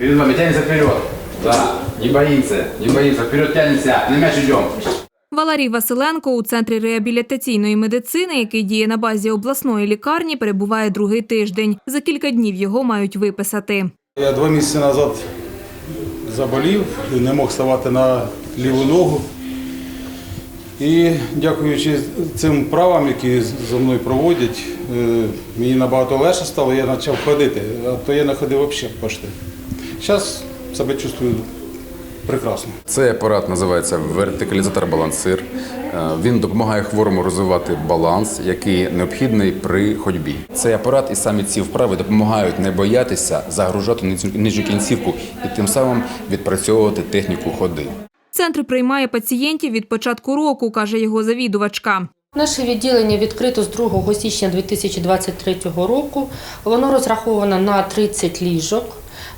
Перед вами тянется вперед. Да, не боится, не боится. Вперед тянется. На мяч идем. Валерій Василенко у центрі реабілітаційної медицини, який діє на базі обласної лікарні, перебуває другий тиждень. За кілька днів його мають виписати. Я два місяці назад заболів, не мог ставати на ліву ногу. І дякуючи цим правам, які зі мною проводять, е, мені набагато легше стало, я почав ходити, а то я не ходив взагалі почти. Зараз себе чувствую прекрасно. Цей апарат називається вертикалізатор-балансир. Е, Він допомагає хворому розвивати баланс, який необхідний при ходьбі. Цей апарат і самі ці вправи допомагають не боятися загружати нижню- нижню кінцівку і тим самим відпрацьовувати техніку ходи. Центр приймає пацієнтів від початку року, каже його завідувачка. Наше відділення відкрито з 2 січня 2023 року. Воно розраховано на 30 ліжок.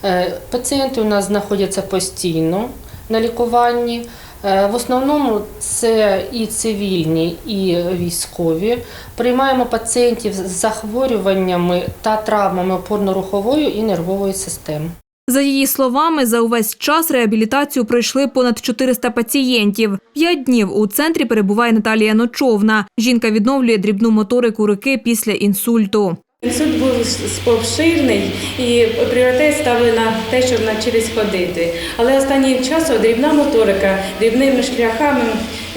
Е, Пацієнти у нас знаходяться постійно на лікуванні. Е, В основному це і цивільні, і військові. Приймаємо пацієнтів з захворюваннями та травмами опорно-рухової і нервової системи. За її словами, за увесь час реабілітацію пройшли понад 400 пацієнтів. П'ять днів у центрі перебуває Наталія Ночовна. Жінка відновлює дрібну моторику руки після інсульту. Інсульт був обширний і пріоритет ставили на те, щоб навчились ходити. Але останнім часом дрібна моторика дрібними шляхами,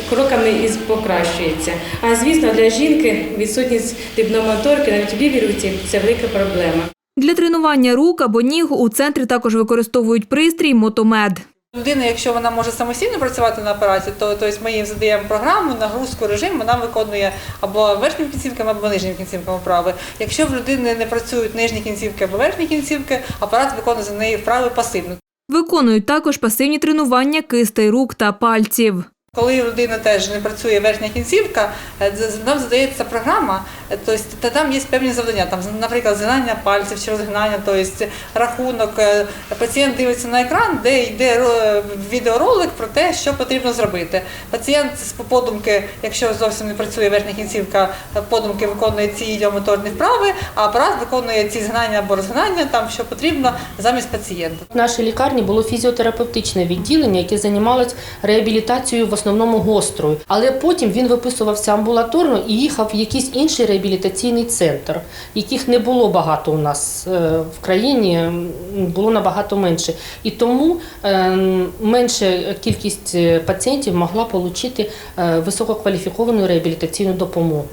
кроками із покращується. А звісно, для жінки відсутність дрібної моторики навіть в лівій руці це велика проблема. Для тренування рук або ніг у центрі також використовують пристрій мотомед. Людина, якщо вона може самостійно працювати на апараті, то тобто ми їм задаємо програму, нагрузку, режим, вона виконує або верхніми кінцівками, або нижніми кінцівками вправи. Якщо в людини не працюють нижні кінцівки або верхні кінцівки, апарат виконує за неї вправи пасивно. Виконують також пасивні тренування кистей рук та пальців. Коли у людини теж не працює верхня кінцівка, е, нам задається програма, е, тобто та там є певні завдання, там, наприклад, згинання пальців чи розгинання, тобто рахунок. Е, Пацієнт дивиться на екран, де йде відеоролик про те, що потрібно зробити. Пацієнт з подумки, якщо зовсім не працює верхня кінцівка, подумки виконує ці ідіомоторні вправи, а апарат виконує ці згинання або розгинання, там що потрібно замість пацієнта. В нашій лікарні було фізіотерапевтичне відділення, яке займалось реабілітацією в гострою. Але потім він виписувався амбулаторно і їхав в якийсь інший реабілітаційний центр, яких не було багато у нас е, в країні, було набагато менше. І тому е, менша кількість е, пацієнтів могла отримати висококваліфіковану реабілітаційну допомогу.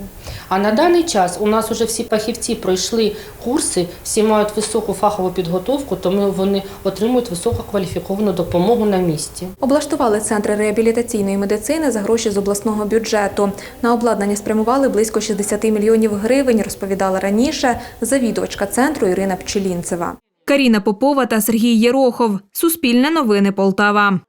А на даний час у нас вже всі фахівці пройшли курси, всі мають високу фахову підготовку, тому вони отримують висококваліфіковану допомогу на місці. Облаштували центри реабілітаційної медицини за гроші з обласного бюджету. На обладнання спрямували близько 60 мільйонів гривень, розповідала раніше завідувачка центру Ірина Пчелінцева. Каріна Попова та Сергій Єрохов. Суспільне новини Полтава.